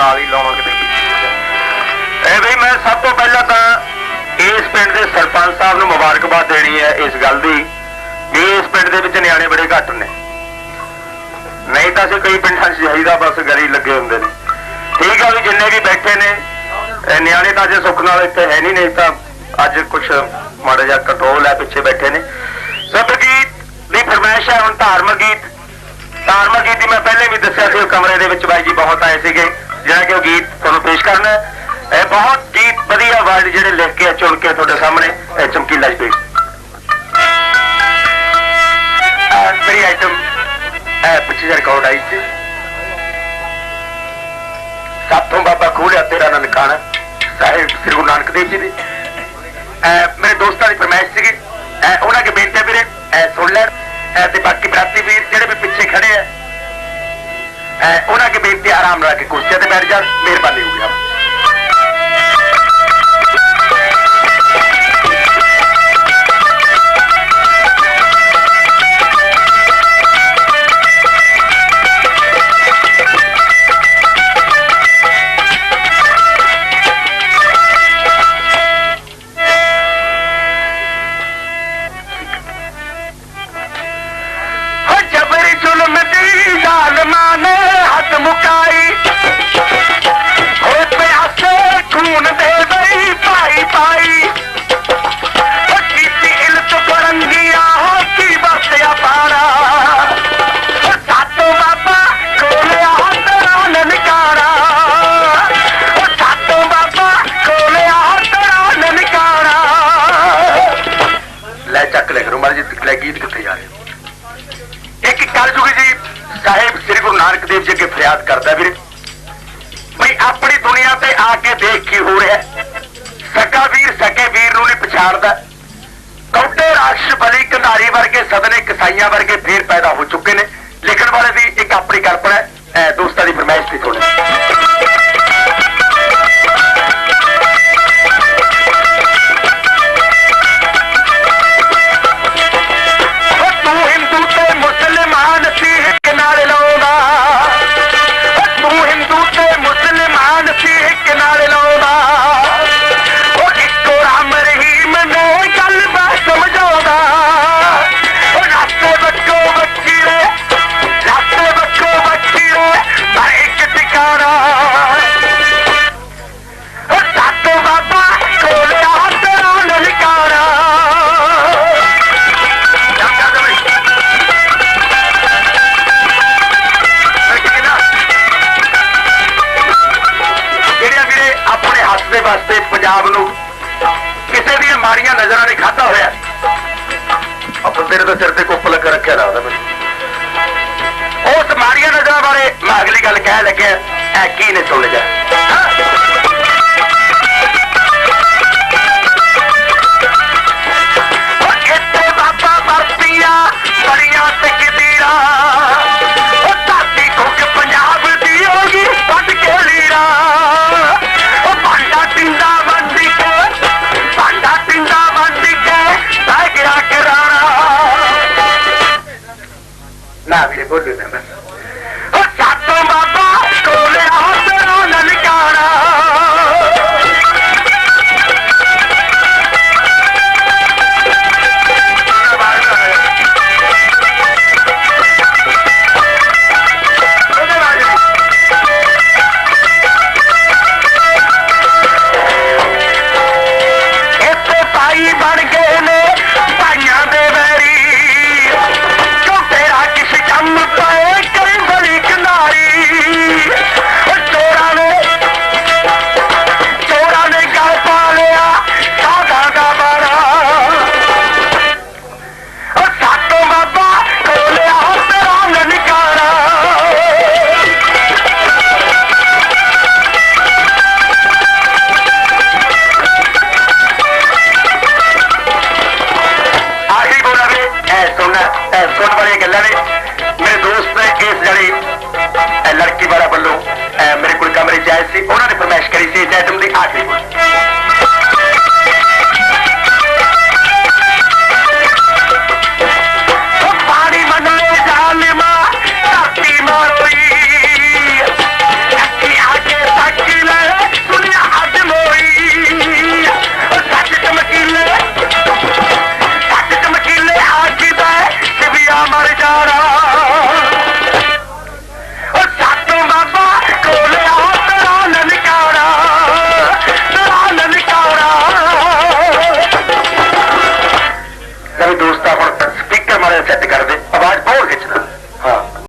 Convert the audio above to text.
ਨਾਲ ਹੀ ਲਾਉਣਾ ਕਿਤੇ ਇਹ ਵੀ ਮੈਂ ਸਭ ਤੋਂ ਪਹਿਲਾਂ ਤਾਂ ਇਸ ਪਿੰਡ ਦੇ ਸਰਪੰਚ ਸਾਹਿਬ ਨੂੰ ਮੁਬਾਰਕਬਾਦ ਦੇਣੀ ਹੈ ਇਸ ਗੱਲ ਦੀ, ਵੀ ਇਸ ਪਿੰਡ ਦੇ ਵਿੱਚ ਨਿਆਣੇ ਬੜੇ ਘੱਟ ਨੇ। ਨਹੀਂ ਤਾਂ ਅਸੀਂ ਕਈ ਪਿੰਡਾਂ 'ਚ ਜਾਈਦਾ, ਬਸ ਗਲੀ ਲੱਗੇ ਹੁੰਦੇ ਨੇ। ਠੀਕ ਆ ਵੀ ਜਿੰਨੇ ਵੀ ਬੈਠੇ ਨੇ ਨਿਆਣੇ ਤਾਂ ਜੇ ਸੁੱਖ ਨਾਲ ਇੱਥੇ ਹੈ ਨਹੀਂ ਨਹੀਂ ਤਾਂ ਅੱਜ ਕੁਝ ਮਾੜਾ ਜਿਹਾ ਕੰਟਰੋਲ ਹੈ ਪਿੱਛੇ ਬੈਠੇ ਨੇ। ਸਭ ਗੀਤ ਦੀ ਫਰਮਾਇਸ਼ ਹੈ ਹੁਣ ਧਾਰਮਿਕ ਗੀਤ। ਧਾਰਮਿਕ ਗੀਤ ਦੀ ਮੈਂ ਪਹਿਲੇ ਵੀ ਦੱਸਿਆ ਸੀ, ਉਹ ਕਮਰੇ ਦੇ ਵਿੱਚ ਬਾਈ ਜੀ ਬਹੁਤ ਆਏ ਸੀਗੇ। ਜਿਹੜਾ ਕਿ ਉਹ ਗੀਤ ਤੁਹਾਨੂੰ ਪੇਸ਼ ਕਰਨਾ ਹੈ। ਇਹ ਬਹੁਤ ਹੀ ਵਧੀਆ ਵਰਡ ਜਿਹੜੇ ਲਿਖ ਕੇ ਚੁਣ ਕੇ ਤੁਹਾਡੇ ਸਾਹਮਣੇ ਇਹ ਚਮਕੀਲਾ ਜੀ ਪੇਸ਼। ਆਹ ਮੇਰੀ ਆਈਟਮ ਇਹ ਪਿੱਛੇ ਜਿਹਾ ਰਿਕਾਰਡ ਆਈ ਸੀ। ਸਾਥੋਂ ਬਾਬਾ ਖੋਲਿਆ, ਤੇਰਾ ਨਨਕਾਣਾ ਸਾਹਿਬ ਸ੍ਰੀ ਗੁਰੂ ਨਾਨਕ ਦੇਵ ਜੀ ਦੀ। ਮੇਰੇ ਦੋਸਤਾਂ ਦੀ ਫਰਮਾਇਸ਼ ਸੀਗੀ। ਇਹ ਉਹਨਾਂ ਕੇ ਬੇਨਤੀ ਵੀਰੇ ਇਹ ਸੁਣ ਲੈਣ ਤੇ ਬਾਕੀ ਬਰਾਤੀ ਵੀਰ ਜਿਹੜੇ ਵੀ ਪਿੱਛੇ ਖੜੇ ਆ ਉਹਨਾਂ ਕੇ ਬੇਨਤੀ ਆਰਾਮ ਨਾਲ ਕੇ ਕੁਰਸੀਆਂ ਤੇ ਬੈਠ ਜਾਣ ਮਿਹਰਬਾਨੀ ਹੋਊਗੀ। ਇੱਕ ਕਲਯੁਗੀ ਜੀ। ਸਾਹਿਬ ਸ੍ਰੀ ਗੁਰੂ ਨਾਨਕ ਦੇਵ ਜੀ ਅੱਗੇ ਫਰਿਆਦ ਕਰਦਾ ਵੀਰੇ। ਵੀ ਆਪਣੀ ਦੁਨੀਆ ਤੇ ਆ ਕੇ ਦੇਖ ਕੀ ਹੋ ਰਿਹਾ ਸਕਾ ਵੀਰ ਸਕੇ ਵੀਰ ਨੂੰ ਨਹੀਂ ਪਛਾਣਦਾ। ਕੌਡੇ ਰਾਖਸ਼ ਬਲੀ ਕੰਧਾਰੀ ਵਰਗੇ ਸਦਨੇ ਕਸਾਈਆਂ ਵਰਗੇ ਫੇਰ ਪੈਦਾ ਹੋ ਚੁੱਕੇ ਵਾਸਤੇ ਪੰਜਾਬ ਨੂੰ ਕਿਸੇ ਦੀਆਂ ਮਾੜੀਆਂ ਨਜ਼ਰਾਂ ਨੇ ਖਾਦਾ ਹੋਇਆ। ਆਪਾਂ ਤੇਰੇ ਤਾਂ ਸਿਰ ਤੇ ਕੁੱਪ ਲੱਗਾ ਰੱਖਿਆ ਲੱਗਦਾ ਮੈਨੂੰ ਉਸ ਮਾੜੀਆਂ ਨਜ਼ਰਾਂ ਬਾਰੇ ਮੈਂ ਅਗਲੀ ਗੱਲ ਕਹਿ ਲੱਗਿਆ ਐ ਕੀ ਨੇ ਸੁਣ ਜਾ ਸੁਣ ਵਾਲੀਆਂ ਗੱਲਾਂ ਨੇ। ਮੇਰੇ ਦੋਸਤ ਨੇ ਇਸ ਜਿਹੜੇ ਲੜਕੀ ਵਾਲਾ ਵੱਲੋਂ ਮੇਰੇ ਕੋਲ ਕਮਰੇ ਚ ਆਏ ਸੀ। ਉਹਨਾਂ ਨੇ ਫਰਮਾਇਸ਼ ਕਰੀ ਸੀ, ਇਸ ਆਈਟਮ ਦੀ ਆਖਰੀ